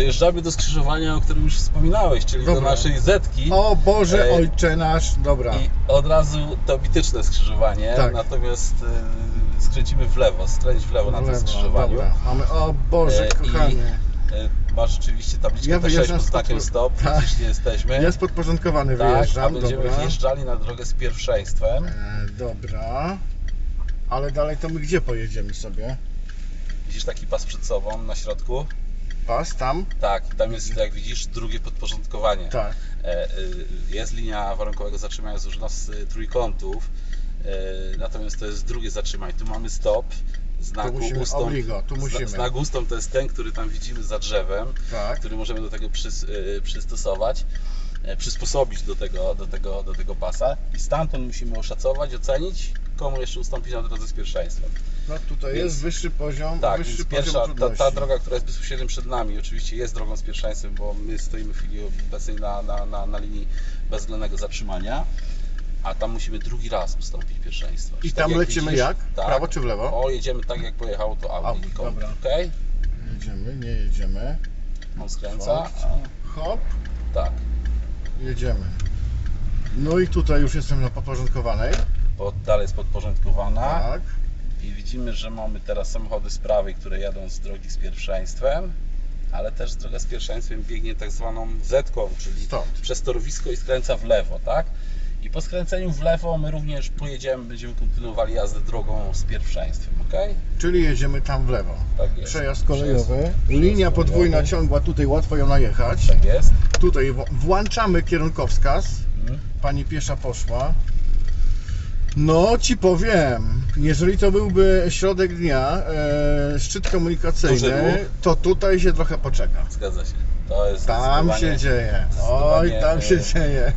dojeżdżamy do skrzyżowania, o którym już wspominałeś, czyli do Dobra. naszej Zetki. O Boże, Ej. ojcze nasz, dobra. I od razu to mityczne skrzyżowanie, Tak. natomiast e, skręcimy w lewo, skręć w lewo na tym skrzyżowaniu. dobra. Mamy, o Boże, E, i-. E, Masz rzeczywiście tabliczkę Ja T6 wyjeżdżam pod z znakiem stop, Tak. nie jesteśmy. Jest podporządkowany, tak, a wyjeżdżam, będziemy dobra. wjeżdżali na drogę z pierwszeństwem. E, dobra. Ale dalej to my gdzie pojedziemy sobie? Widzisz taki pas przed sobą na środku? Pas tam? Tak, tam jest, jak widzisz, drugie podporządkowanie. Tak. E, y, Jest linia warunkowego zatrzymania złożona z y, trójkątów, e, natomiast to jest drugie zatrzymanie. Tu mamy stop, znak ustąp. obligo, tu musimy. Znak ustąp to jest ten, który tam widzimy za drzewem, Tak. który możemy do tego przys, przystosować, e, przysposobić do tego, do, tego, do tego pasa i stamtąd musimy oszacować, ocenić, komu jeszcze ustąpić na drodze z pierwszeństwem. No tutaj Więc- jest wyższy poziom, Tak, wyższy pierwsza, ta, ta droga, która jest bezpośrednio przed nami, oczywiście jest drogą z pierwszeństwem, bo my stoimy w chwili obecnej na, na, na, na linii bezwzględnego zatrzymania, a tam musimy drugi raz ustąpić pierwszeństwo. I Czyli tam tak lecimy widzisz, jak? W prawo czy w lewo? O, jedziemy tak jak pojechało to Audi. Audi, dobra. Okej? Jedziemy, nie jedziemy. On skręca. A, Hop, tak. jedziemy. No i tutaj już jestem na podporządkowanej. Pod, dalej jest podporządkowana Tak. i widzimy, że mamy teraz samochody z prawej, które jadą z drogi z pierwszeństwem, ale też droga z pierwszeństwem biegnie tak zwaną zetką, czyli Stąd. przez torowisko i skręca w lewo, tak? I po skręceniu w lewo my również pojedziemy, będziemy kontynuowali jazdę drogą z pierwszeństwem, ok? Czyli jedziemy tam w lewo. Tak jest. Przejazd kolejowy. Przejazd- Linia przejazd podwójna kolejowy. ciągła, tutaj łatwo ją najechać. Tak jest. Tutaj włączamy kierunkowskaz. Mhm. Pani piesza poszła. No, ci powiem, jeżeli to byłby środek dnia, e, szczyt Duży komunikacyjny, ruch. to tutaj się trochę poczeka. Zgadza się. To jest Tam zdecydowanie- się dzieje. Oj, zdecydowanie, tam się e, dzieje.